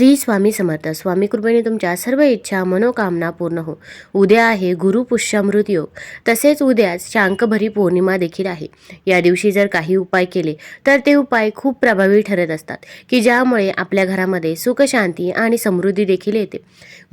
श्री स्वामी समर्थ. स्वामी कृपेने तुमच्या सर्व इच्छा मनोकामना पूर्ण हो. उद्या आहे गुरु पुष्यामृत योग. तसेच उद्याच शांकभरी पौर्णिमा देखील आहे. या दिवशी जर काही उपाय केले तर ते उपाय खूप प्रभावी ठरत असतात की ज्यामुळे आपल्या घरामध्ये सुख शांती आणि समृद्धी देखील येते.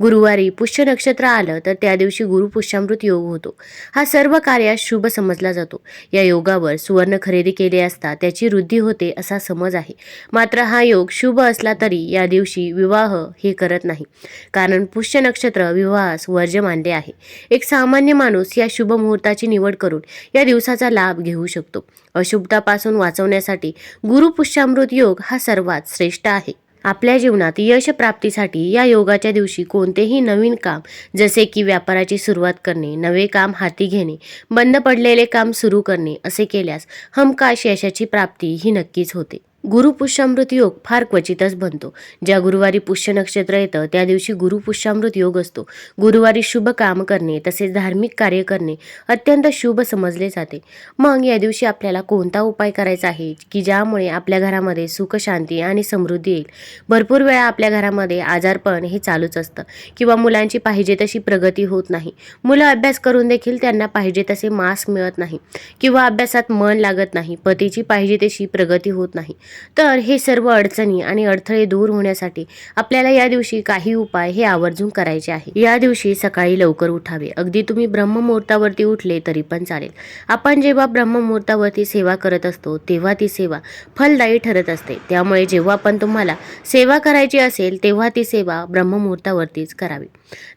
गुरुवारी पुष्य नक्षत्र आलं तर त्या दिवशी गुरु पुष्यामृत योग होतो. हा सर्व कार्यास शुभ समजला जातो. या योगावर सुवर्ण खरेदी केले असता त्याची वृद्धी होते असा समज आहे. मात्र हा योग शुभ असला तरी या दिवशी विवाह हे करत नाही. कारण पुष्य नक्षत्र विवाहास वर्ज्य मानले आहे. एक सामान्य माणूस या शुभ मुहूर्ताची निवड करून या दिवसाचा लाभ घेऊ शकतो. अशुभतापासून वाचवण्यासाठी गुरु पुष्यामृत योग हा सर्वात श्रेष्ठ आहे. आपल्या जीवनात यश प्राप्तीसाठी या योगाच्या दिवशी कोणतेही नवीन काम जसे की व्यापाराची सुरुवात करणे नवे काम हाती घेणे बंद पडलेले काम सुरू करणे असे केल्यास हमकाश यशाची प्राप्ती ही नक्कीच होते. गुरुपुष्यामृत योग फार क्वचितच बनतो. ज्या गुरुवारी पुष्य नक्षत्र येतं त्या दिवशी गुरुपुष्यामृत योग असतो. गुरुवारी शुभ काम करणे तसेच धार्मिक कार्य करणे अत्यंत शुभ समजले जाते. मग या दिवशी आपल्याला कोणता उपाय करायचा आहे की ज्यामुळे आपल्या घरामध्ये सुख शांती आणि समृद्धी येईल? भरपूर वेळा आपल्या घरामध्ये आजारपण हे चालूच असतं. किंवा मुलांची पाहिजे तशी प्रगती होत नाही. मुलं अभ्यास करून देखील त्यांना पाहिजे तसे मार्क्स मिळत नाही. किंवा अभ्यासात मन लागत नाही. पतीची पाहिजे तशी प्रगती होत नाही. तर हे सर्व अडचणी आणि अडथळे दूर होण्यासाठी आपल्याला या दिवशी काही उपाय हे आवर्जून करायचे आहे. या दिवशी सकाळी लवकर उठावे. अगदी तुम्ही ब्रह्ममुहूर्तावरती उठले तरी पण चालेल. आपण जेव्हा ब्रह्ममुहूर्तावरती सेवा करत असतो तेव्हा ती सेवा फलदायी ठरत असते. त्यामुळे जेव्हा पण तुम्हाला सेवा करायची असेल तेव्हा ती सेवा ब्रह्ममुहूर्तावरतीच करावी.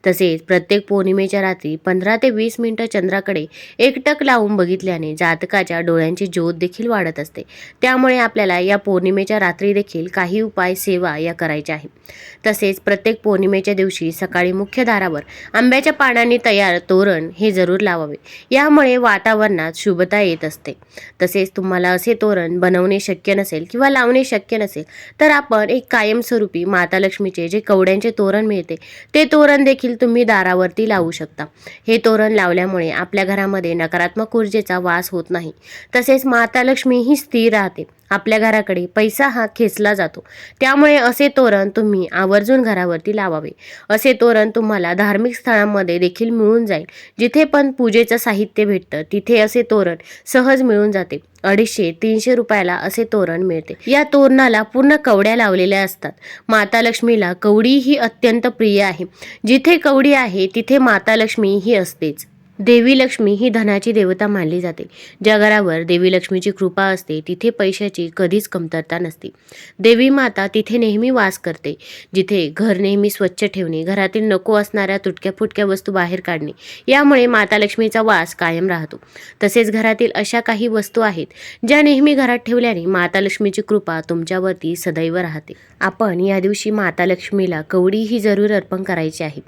तसेच प्रत्येक पौर्णिमेच्या रात्री पंधरा ते वीस मिनिटं चंद्राकडे एकटक लावून बघितल्याने जातकाच्या डोळ्यांची ज्योत देखील वाढत असते. त्यामुळे आपल्याला या पौर्णिमेच्या रात्री देखील काही उपाय सेवा या करायच्या आहेत. तसेच प्रत्येक पौर्णिमेच्या दिवशी सकाळी मुख्य दारावर आंब्याच्या पानांनी तयार तोरण हे जरूर लावावे. यामुळे वातावरणात शुभता येत असते. तसेच तुम्हाला असे तोरण बनवणे शक्य नसेल किंवा लावणे शक्य नसेल तर आपण एक कायमस्वरूपी माता लक्ष्मीचे जे कवड्यांचे तोरण मिळते ते तोरण देखील तुम्ही दारावरती लावू शकता. हे तोरण लावल्यामुळे आपल्या घरामध्ये नकारात्मक ऊर्जेचा वास होत नाही. तसेच माता लक्ष्मी ही स्थिर राहते. आपल्या घराकडे पैसा हा खेचला जातो. त्यामुळे असे तोरण तुम्ही आवर्जून घरावरती लावावे. असे तोरण तुम्हाला धार्मिक स्थळांमध्ये देखील मिळून जाईल. जिथे पण पूजेचं साहित्य भेटतं तिथे असे तोरण सहज मिळून जाते. अडीचशे तीनशे रुपयाला असे तोरण मिळते. या तोरणाला पूर्ण कवड्या लावलेल्या असतात. माता लक्ष्मीला कवडी ही अत्यंत प्रिय आहे. जिथे कवडी आहे तिथे माता लक्ष्मी ही असतेच. देवी लक्ष्मी ही धनाची देवता मानली जाते. ज्या घरावर देवी लक्ष्मीची कृपा असते तिथे पैशाची कधीच कमतरता नसते. देवी माता तिथे नेहमी वास करते जिथे घर नेहमी स्वच्छ ठेवणे घरातील नको असणाऱ्या तुटक्या फुटक्या वस्तू बाहेर काढणे यामुळे माता लक्ष्मीचा वास कायम राहतो. तसेच घरातील अशा काही वस्तू आहेत ज्या नेहमी घरात ठेवल्याने माता लक्ष्मीची कृपा तुमच्यावरती सदैव राहते. आपण या दिवशी माता लक्ष्मीला कवडी ही जरूर अर्पण करायची आहे.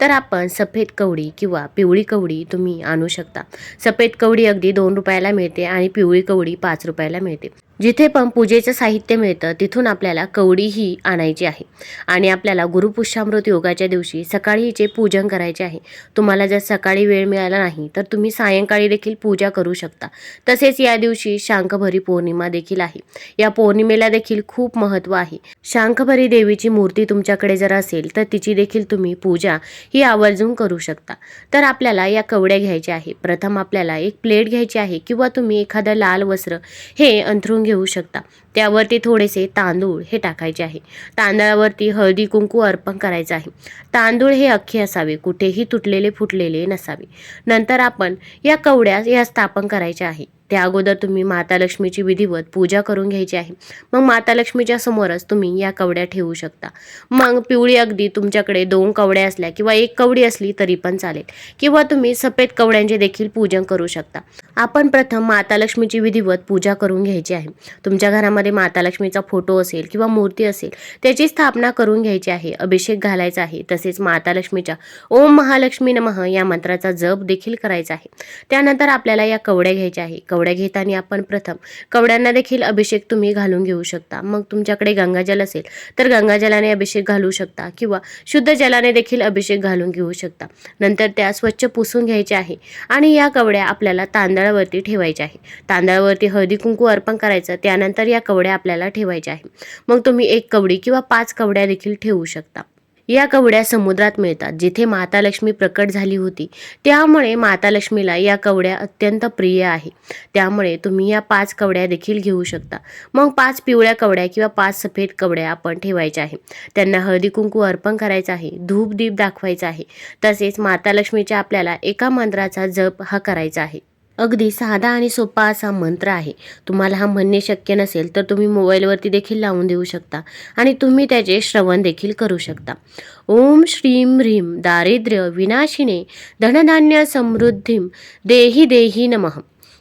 तर आपण सफेद कवडी किंवा पिवळी कवडी तुम्ही आणू शकता. सफेद कवडी अगदी दोन रुपयाला मिळते आणि पिवळी कवडी पाच रुपयाला मिळते. जिथे पण पूजेचं साहित्य मिळतं तिथून आपल्याला कवडी ही आणायची आहे. आणि आपल्याला गुरुपुष्यामृत योगाच्या दिवशी सकाळी हिचे पूजन करायचे आहे तुम्हाला जर सकाळी वेळ मिळाला नाही तर तुम्ही सायंकाळी देखील पूजा करू शकता. तसेच या दिवशी शांखभरी पौर्णिमा देखील आहे. या पौर्णिमेला देखील खूप महत्त्व आहे. शांखभरी देवीची मूर्ती तुमच्याकडे जर असेल तर तिची देखील तुम्ही पूजा ही आवर्जून करू शकता. तर आपल्याला या कवड्या घ्यायच्या आहे. प्रथम आपल्याला एक प्लेट घ्यायची आहे किंवा तुम्ही एखादं लाल वस्त्र हे अंथरून घेऊ शकता. त्यावरती थोडेसे तांदूळ हे टाकायचे आहे. तांदळावरती हळदी कुंकू अर्पण करायचं आहे. तांदूळ हे अख्खे असावे कुठेही तुटलेले फुटलेले नसावे. नंतर आपण या कवड्या या स्थापन करायच्या आहे. त्या अगोदर तुम्ही माता लक्ष्मीची विधिवत पूजा करून घ्यायची आहे. मग माता लक्ष्मीच्या समोरच तुम्ही या कवड्या ठेवू शकता. मग पिवळी अगदी तुमच्याकडे दोन कवड्या असल्या किंवा एक कवडी असली तरी पण चालेल. किंवा तुम्ही सफेद कवड्यांचे देखील पूजन करू शकता. आपण प्रथम माता लक्ष्मीची विधिवत पूजा करून घ्यायची आहे. तुमच्या घरामध्ये माता लक्ष्मीचा फोटो असेल किंवा मूर्ती असेल त्याची स्थापना करून घ्यायची आहे. अभिषेक घालायचा आहे. तसेच माता लक्ष्मीच्या ओम महालक्ष्मी नमः या मंत्राचा जप देखील करायचा आहे. त्यानंतर आपल्याला या कवड्या घ्यायच्या आहे. कवड्या घेताना आपण प्रथम कवड्यांना देखील अभिषेक तुम्ही घालून घेऊ शकता. मग तुमच्याकडे गंगाजल असेल तर गंगाजलाने अभिषेक घालू शकता किंवा शुद्ध जलाने देखील अभिषेक घालून घेऊ शकता. नंतर त्या स्वच्छ पुसून घ्यायच्या आहे आणि या कवड्या आपल्याला तांदळावरती ठेवायच्या आहे. तांदळावरती हळदी कुंकू अर्पण करायचं त्यानंतर या कवड्या आपल्याला ठेवायच्या आहे. मग तुम्ही एक कवडी किंवा पाच कवड्या देखील ठेवू शकता. या कवड्या समुद्रात मिळतात जिथे माता लक्ष्मी प्रकट झाली होती. त्यामुळे माता लक्ष्मीला या कवड्या अत्यंत प्रिय आहे. त्यामुळे तुम्ही या पाच कवड्या देखील घेऊ शकता. मग पाच पिवळ्या कवड्या किंवा पाच सफेद कवड्या आपण ठेवायच्या आहे. त्यांना हळदी कुंकू अर्पण करायचं आहे धूप दीप दाखवायचा आहे. तसेच माता लक्ष्मीच्या आपल्याला एका मंत्राचा जप हा करायचा आहे. अगदी साधा आणि सोपा असा मंत्र आहे. तुम्हाला हा म्हणणे शक्य नसेल तर तुम्ही मोबाईलवरती देखील लावून देऊ शकता आणि तुम्ही त्याचे श्रवण देखील करू शकता. ओम श्रीम ह्रीम दारिद्र्य विनाशिने धनधान्य समृद्धीम देही देही नमः.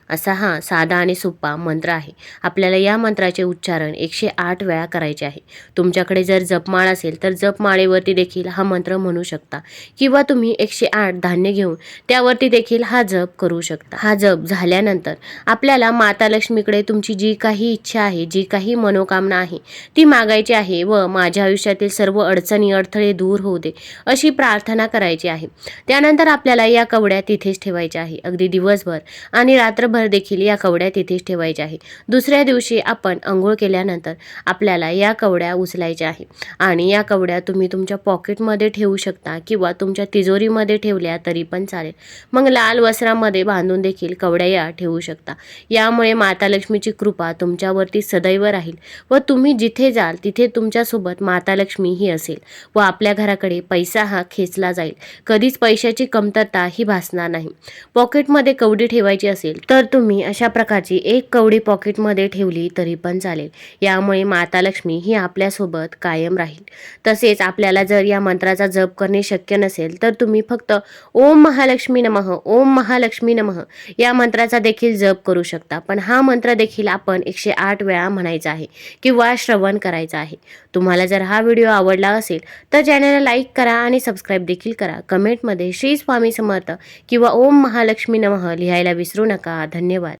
असा हा साधा आणि सोपा मंत्र आहे. आपल्याला या मंत्राचे उच्चारण एकशे आठ वेळा करायचे आहे. तुमच्याकडे जर जपमाळ असेल तर जपमाळेवरती देखील हा मंत्र म्हणू शकता. किंवा तुम्ही एकशे आठ धान्य घेऊन त्यावरती देखील हा जप करू शकता. हा जप झाल्यानंतर आपल्याला माता लक्ष्मीकडे तुमची जी काही इच्छा आहे जी काही मनोकामना आहे ती मागायची आहे व माझ्या आयुष्यातील सर्व अडचणी अडथळे दूर होऊ दे अशी प्रार्थना करायची आहे. त्यानंतर आपल्याला या कवड्या तिथेच ठेवायच्या आहे. अगदी दिवसभर आणि रात्रभर देखील या कवड्या तिथेच ठेवायच्या आहे दुसऱ्या दिवशी आपण आंघोळ केल्यानंतर आपल्याला या कवड्या उचलायच्या आहे आणि या कवड्या तुम्ही तुमच्या पॉकेटमध्ये ठेवू शकता किंवा तुमच्या तिजोरीमध्ये ठेवल्या तरी पण चालेल. मग लाल वस्त्रामध्ये बांधून देखील कवड्या या ठेवू शकता. यामुळे माता लक्ष्मीची कृपा तुमच्यावरती सदैव राहील व तुम्ही जिथे जाल तिथे तुमच्यासोबत माता लक्ष्मी ही असेल व आपल्या घराकडे पैसा हा खेचला जाईल. कधीच पैशाची कमतरता ही भासणार नाही. पॉकेटमध्ये कवडी ठेवायची असेल तर तुम्ही अशा प्रकारची एक कवडी पॉकेटमध्ये ठेवली तरी पण चालेल. यामुळे माता लक्ष्मी ही आपल्यासोबत कायम राहील. तसेच आपल्याला जर या मंत्राचा जप करणे शक्य नसेल तर तुम्ही फक्त ओम महालक्ष्मी नमः ओम महालक्ष्मी नमः या मंत्राचा देखील जप करू शकता. पण हा मंत्र देखील आपण एकशे आठ वेळा म्हणायचा आहे किंवा श्रवण करायचा आहे. तुम्हाला जर हा व्हिडिओ आवडला असेल तर चॅनलला लाईक करा आणि सबस्क्राईब देखील करा. कमेंटमध्ये श्री स्वामी समर्थ किंवा ओम महालक्ष्मी नमः लिहायला विसरू नका. धन्यवाद